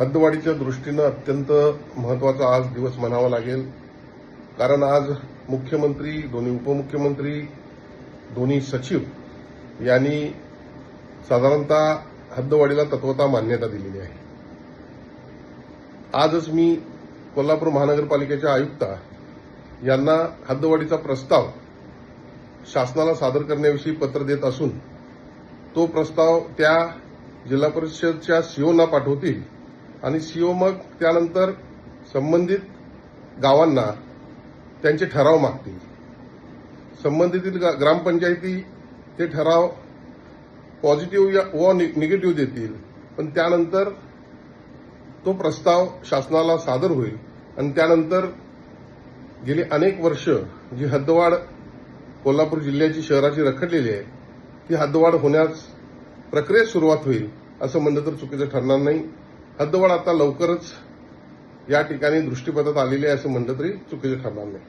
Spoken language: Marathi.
हद्दवाढीच्या दृष्टीनं अत्यंत महत्त्वाचा आज दिवस म्हणावा लागेल. कारण आज मुख्यमंत्री दोन्ही उपमुख्यमंत्री दोन्ही सचिव यांनी साधारणतः हद्दवाढीला तत्वता मान्यता दिलेली आहे. आजच मी कोल्हापूर महानगरपालिकेच्या आयुक्ता यांना हद्दवाढीचा प्रस्ताव शासनाला सादर करण्याविषयी पत्र देत असून तो प्रस्ताव त्या जिल्हा परिषदच्या सीओना पाठवतील आणि सीओ मग त्यानंतर संबंधित गावांना त्यांचे ठराव मागतील. संबंधित गा- ग्रामपंचायती ते ठराव पॉझिटिव्ह या- व नि- निगेटिव्ह देतील. पण त्यानंतर तो प्रस्ताव शासनाला सादर होईल. आणि त्यानंतर गेली अनेक वर्ष जी हद्दवाढ कोल्हापूर जिल्ह्याची शहराची रखडलेली आहे ती हद्दवाढ होण्यास प्रक्रियेत सुरुवात होईल असं म्हणलं तर चुकीचं ठरणार नाही. हद्दवाढ आता लवकरच या ठिकाणी दृष्टीपथात आलेली आहे असं म्हणलं तरी चुकीचं ठरणार नाही.